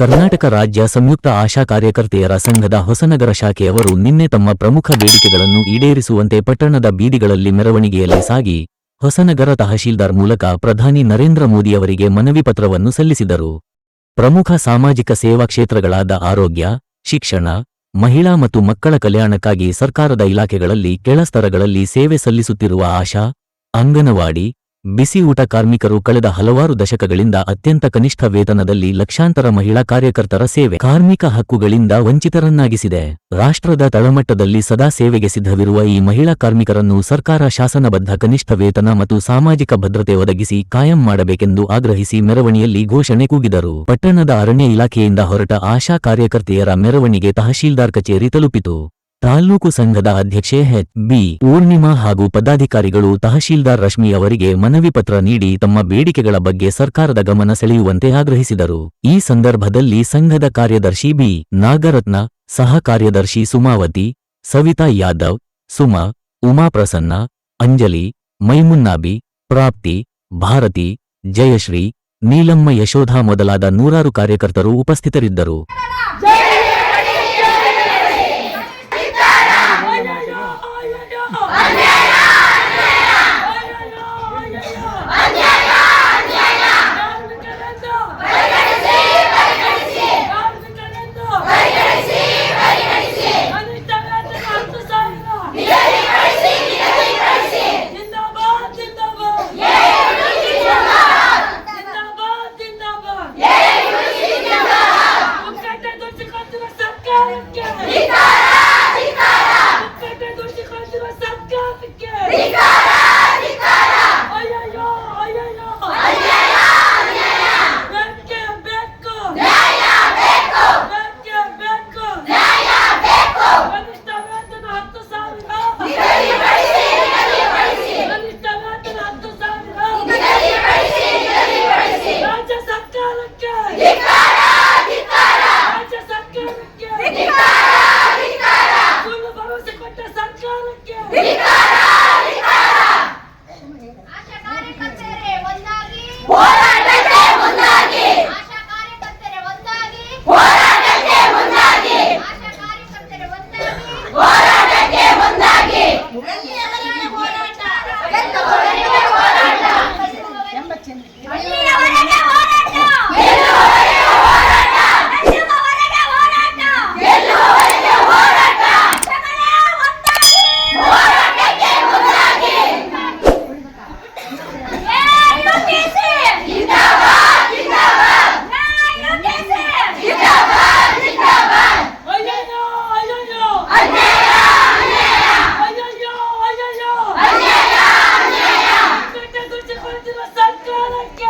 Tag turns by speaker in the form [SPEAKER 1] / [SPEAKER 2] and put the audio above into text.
[SPEAKER 1] ಕರ್ನಾಟಕ ರಾಜ್ಯ ಸಂಯುಕ್ತ ಆಶಾ ಕಾರ್ಯಕರ್ತೆಯರ ಸಂಘದ ಹೊಸನಗರ ಶಾಖೆಯವರು ನಿನ್ನೆ ತಮ್ಮ ಪ್ರಮುಖ ಬೇಡಿಕೆಗಳನ್ನು ಈಡೇರಿಸುವಂತೆ ಪಟ್ಟಣದ ಬೀದಿಗಳಲ್ಲಿ ಮೆರವಣಿಗೆಯಲ್ಲಿ ಸಾಗಿ ಹೊಸನಗರ ತಹಶೀಲ್ದಾರ್ ಮೂಲಕ ಪ್ರಧಾನಿ ನರೇಂದ್ರ ಮೋದಿಯವರಿಗೆ ಮನವಿ ಪತ್ರವನ್ನು ಸಲ್ಲಿಸಿದರು. ಪ್ರಮುಖ ಸಾಮಾಜಿಕ ಸೇವಾ ಕ್ಷೇತ್ರಗಳಾದ ಆರೋಗ್ಯ, ಶಿಕ್ಷಣ, ಮಹಿಳಾ ಮತ್ತು ಮಕ್ಕಳ ಕಲ್ಯಾಣಕ್ಕಾಗಿ ಸರ್ಕಾರದ ಇಲಾಖೆಗಳಲ್ಲಿ ಕೆಳಸ್ತರಗಳಲ್ಲಿ ಸೇವೆ ಸಲ್ಲಿಸುತ್ತಿರುವ ಆಶಾ, ಅಂಗನವಾಡಿ ಬಿಸಿ ಊಟ ಕಾರ್ಮಿಕರು ಕಳೆದ ಹಲವಾರು ದಶಕಗಳಿಂದ ಅತ್ಯಂತ ಕನಿಷ್ಠ ವೇತನದಲ್ಲಿ ಲಕ್ಷಾಂತರ ಮಹಿಳಾ ಕಾರ್ಯಕರ್ತರ ಸೇವೆ ಕಾರ್ಮಿಕ ಹಕ್ಕುಗಳಿಂದ ವಂಚಿತರನ್ನಾಗಿಸಿದೆ. ರಾಷ್ಟ್ರದ ತಳಮಟ್ಟದಲ್ಲಿ ಸದಾ ಸೇವೆಗೆ ಸಿದ್ಧವಿರುವ ಈ ಮಹಿಳಾ ಕಾರ್ಮಿಕರನ್ನು ಸರ್ಕಾರ ಶಾಸನಬದ್ಧ ಕನಿಷ್ಠ ವೇತನ ಮತ್ತು ಸಾಮಾಜಿಕ ಭದ್ರತೆ ಒದಗಿಸಿ ಕಾಯಂ ಮಾಡಬೇಕೆಂದು ಆಗ್ರಹಿಸಿ ಮೆರವಣಿಯಲ್ಲಿ ಘೋಷಣೆ ಕೂಗಿದರು. ಪಟ್ಟಣದ ಅರಣ್ಯ ಇಲಾಖೆಯಿಂದ ಹೊರಟ ಆಶಾ ಕಾರ್ಯಕರ್ತೆಯರ ಮೆರವಣಿಗೆ ತಹಶೀಲ್ದಾರ್ ಕಚೇರಿ ತಲುಪಿತು. ತಾಲ್ಲೂಕು ಸಂಘದ ಅಧ್ಯಕ್ಷೆ ಹೆಚ್ ಬಿ ಪೂರ್ಣಿಮಾ ಹಾಗೂ ಪದಾಧಿಕಾರಿಗಳು ತಹಶೀಲ್ದಾರ್ ರಶ್ಮಿ ಅವರಿಗೆ ಮನವಿ ಪತ್ರ ನೀಡಿ ತಮ್ಮ ಬೇಡಿಕೆಗಳ ಬಗ್ಗೆ ಸರ್ಕಾರದ ಗಮನ ಸೆಳೆಯುವಂತೆ ಆಗ್ರಹಿಸಿದರು. ಈ ಸಂದರ್ಭದಲ್ಲಿ ಸಂಘದ ಕಾರ್ಯದರ್ಶಿ ಬಿ ನಾಗರತ್ನ, ಸಹ ಕಾರ್ಯದರ್ಶಿ ಸುಮಾವತಿ, ಸವಿತಾ ಯಾದವ್, ಸುಮಾ, ಉಮಾಪ್ರಸನ್ನ, ಅಂಜಲಿ ಮೈಮುನ್ನಾಬಿ ಪ್ರಾಪ್ತಿ, ಭಾರತಿ, ಜಯಶ್ರೀ, ನೀಲಮ್ಮ ಯಶೋಧ ಮೊದಲಾದ ನೂರಾರು ಕಾರ್ಯಕರ್ತರು ಉಪಸ್ಥಿತರಿದ್ದರು.
[SPEAKER 2] Let's!